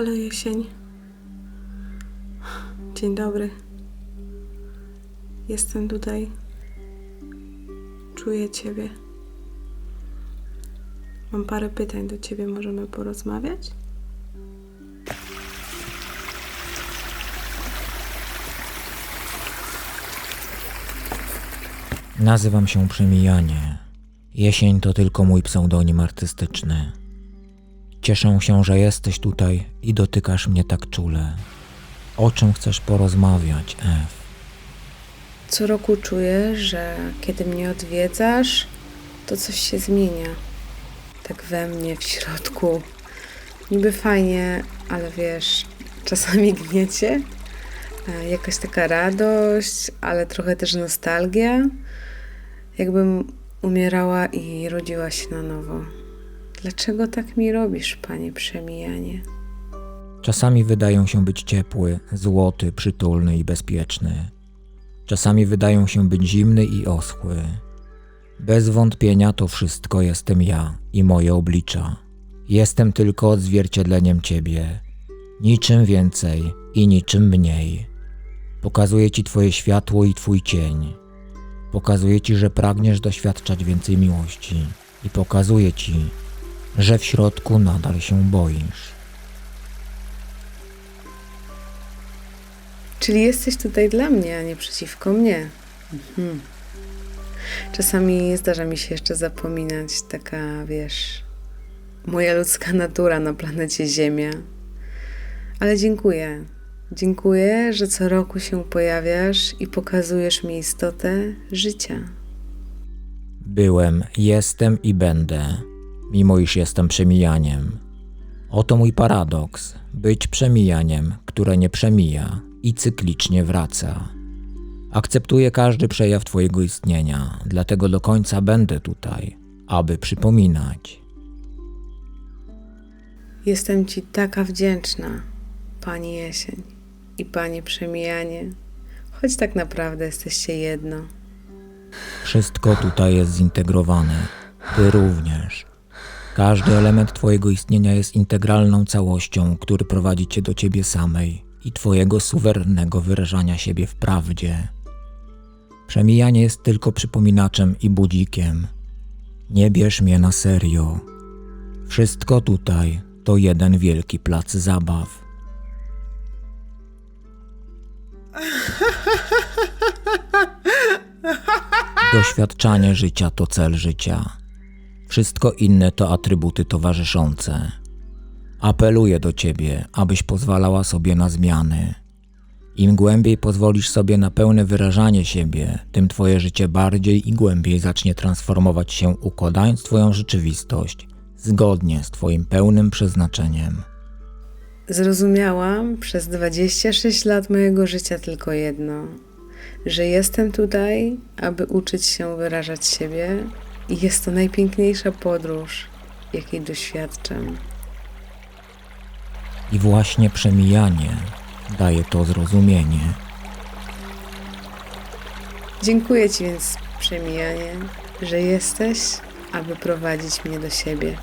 Halo jesień. Dzień dobry. Jestem tutaj. Czuję Ciebie. Mam parę pytań do Ciebie, możemy porozmawiać? Nazywam się Przemijanie. Jesień to tylko mój pseudonim artystyczny. Cieszę się, że jesteś tutaj i dotykasz mnie tak czule. O czym chcesz porozmawiać, F? Co roku czuję, że kiedy mnie odwiedzasz, to coś się zmienia. Tak we mnie, w środku. Niby fajnie, ale wiesz, czasami gniecie. E, Jakaś taka radość, ale trochę też nostalgia. Jakbym umierała i rodziła się na nowo. Dlaczego tak mi robisz, panie przemijanie? Czasami wydają się być ciepły, złoty, przytulny i bezpieczny. Czasami wydają się być zimny i oschły. Bez wątpienia to wszystko jestem ja i moje oblicza. Jestem tylko odzwierciedleniem Ciebie. Niczym więcej i niczym mniej. Pokazuję Ci Twoje światło i Twój cień. Pokazuję Ci, że pragniesz doświadczać więcej miłości. I pokazuję Ci, że w środku nadal się boisz. Czyli jesteś tutaj dla mnie, a nie przeciwko mnie. Mhm. Czasami zdarza mi się jeszcze zapominać, taka, wiesz, moja ludzka natura na planecie Ziemia. Ale dziękuję. Dziękuję, że co roku się pojawiasz i pokazujesz mi istotę życia. Byłem, jestem i będę, mimo iż jestem przemijaniem. Oto mój paradoks: być przemijaniem, które nie przemija i cyklicznie wraca. Akceptuję każdy przejaw Twojego istnienia, dlatego do końca będę tutaj, aby przypominać. Jestem Ci taka wdzięczna, Pani Jesień i Panie Przemijanie, choć tak naprawdę jesteście jedno. Wszystko tutaj jest zintegrowane, Ty również. Każdy element Twojego istnienia jest integralną całością, który prowadzi Cię do Ciebie samej i Twojego suwerennego wyrażania siebie w prawdzie. Przemijanie jest tylko przypominaczem i budzikiem. Nie bierz mnie na serio. Wszystko tutaj to jeden wielki plac zabaw. Doświadczanie życia to cel życia. Wszystko inne to atrybuty towarzyszące. Apeluję do Ciebie, abyś pozwalała sobie na zmiany. Im głębiej pozwolisz sobie na pełne wyrażanie siebie, tym Twoje życie bardziej i głębiej zacznie transformować się, układając Twoją rzeczywistość zgodnie z Twoim pełnym przeznaczeniem. Zrozumiałam przez 26 lat mojego życia tylko jedno: że jestem tutaj, aby uczyć się wyrażać siebie, i jest to najpiękniejsza podróż, jakiej doświadczam. I właśnie przemijanie daje to zrozumienie. Dziękuję Ci więc, przemijanie, że jesteś, aby prowadzić mnie do siebie.